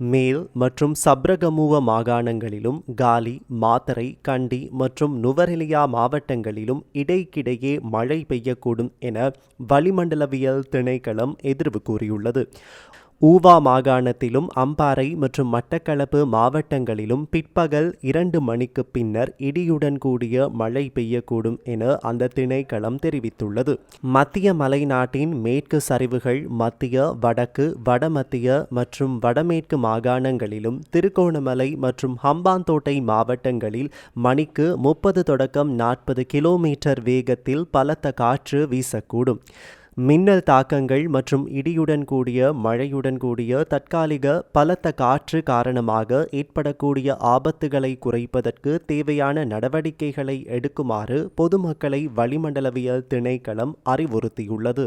மேல் மற்றும் சப்ரகமுவ மாகாணங்களிலும் காலி மாத்தரை கண்டி மற்றும் நுவரெலியா மாவட்டங்களிலும் இடைக்கிடையே மழை பெய்யக்கூடும் என வளிமண்டலவியல் திணைக்களம் எதிர்வு கூறியுள்ளது. ஊவா மாகாணத்திலும் அம்பாறை மற்றும் மட்டக்களப்பு மாவட்டங்களிலும் பிற்பகல் இரண்டு மணிக்கு பின்னர் இடியுடன் கூடிய மழை பெய்யக்கூடும் என அந்த திணைக்களம் தெரிவித்துள்ளது. மத்திய மலைநாட்டின் மேற்கு சரிவுகள் மத்திய வடக்கு வடமத்திய மற்றும் வடமேற்கு மாகாணங்களிலும் திருகோணமலை மற்றும் ஹம்பாந்தோட்டை மாவட்டங்களில் மணிக்கு முப்பது தொடக்கம் நாற்பது கிலோமீட்டர் வேகத்தில் பலத்த காற்று வீசக்கூடும். மின்னல் தாக்கங்கள் மற்றும் இடியுடன் கூடிய மழையுடன் கூடிய தற்காலிக பலத்த காற்று காரணமாக ஏற்படக்கூடிய ஆபத்துகளை குறைப்பதற்கு தேவையான நடவடிக்கைகளை எடுக்குமாறு பொதுமக்களை வளிமண்டலவியல் திணைக்களம் அறிவுறுத்தியுள்ளது.